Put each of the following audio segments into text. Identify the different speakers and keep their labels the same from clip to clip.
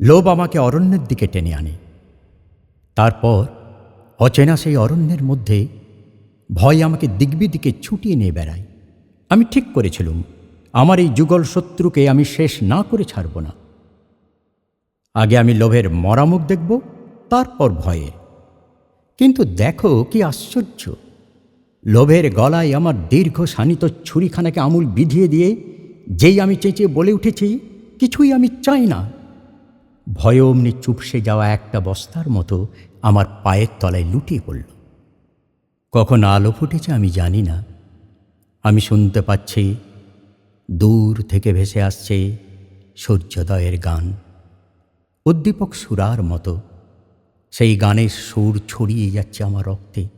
Speaker 1: লোভ আমাকে অরণ্যের দিকে টেনে আনে। তারপর অচেনা সেই অরণ্যের মধ্যে ভয় আমাকে দিগ্বিদিকে ছুটিয়ে নিয়ে বেড়ায়। আমি ঠিক করেছিলুম, আমার এই যুগল শত্রুকে আমি শেষ না করে ছাড়ব না। আগে আমি লোভের মরামুখ দেখব, তারপর ভয়ের কিন্তু দেখো কি আশ্চর্য, লোভের গলায় আমার দীর্ঘ শানিত ছুরিখানাকে আমূল বিধিয়ে দিয়ে যেই আমি চেঁচিয়ে বলে উঠেছি, কিছুই আমি চাই না। ভয়ে অমনি চুপসে যাওয়া একটা বস্তার মতো আমার পায়ের তলায় লুটিয়ে পড়ল। কখন আলো ফুটেছে আমি জানি না। আমি শুনতে পাচ্ছি দূর থেকে ভেসে আসছে সূর্যোদয়ের গান। উদ্দীপক সুরার মতো। সেই গানের সুর ছড়িয়ে যাচ্ছে আমার রক্তে।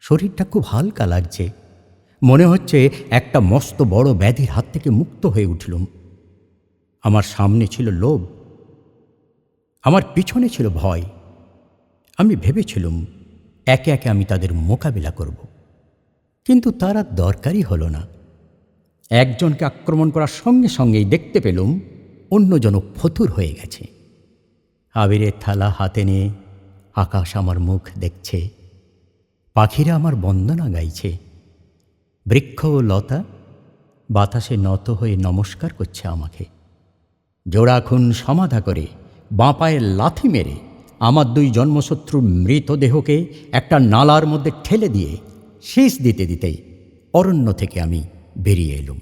Speaker 1: শরীরটা খুব হালকা লাগছে। মনে হচ্ছে একটা মস্ত বড় ব্যাধির হাত থেকে মুক্ত হয়ে উঠলুম। আমার সামনে ছিল লোভ। আমার পিছনে ছিল ভয়। আমি ভেবেছিলুম, একে একে আমি তাদের মোকাবিলা করব। কিন্তু তার দরকারই হলো না। একজনকে আক্রমণ করার সঙ্গে সঙ্গেই দেখতে পেলুম, অন্যজন ফতুর হয়ে গেছে। আবিরের থালা হাতে নিয়ে আকাশ আমার মুখ দেখছে। পাখিরা আমার বন্দনা গাইছে। বৃক্ষ ও লতা বাতাসে নত হয়ে নমস্কার করছে আমাকে। জোড়া খুন সমাধা করে বাঁ পায়ের লাথি মেরে আমার দুই জন্মশত্রুর মৃতদেহকে একটা নালার মধ্যে ঠেলে দিয়ে শেষ দিতে দিতেই অরণ্য থেকে আমি বেরিয়ে এলুম।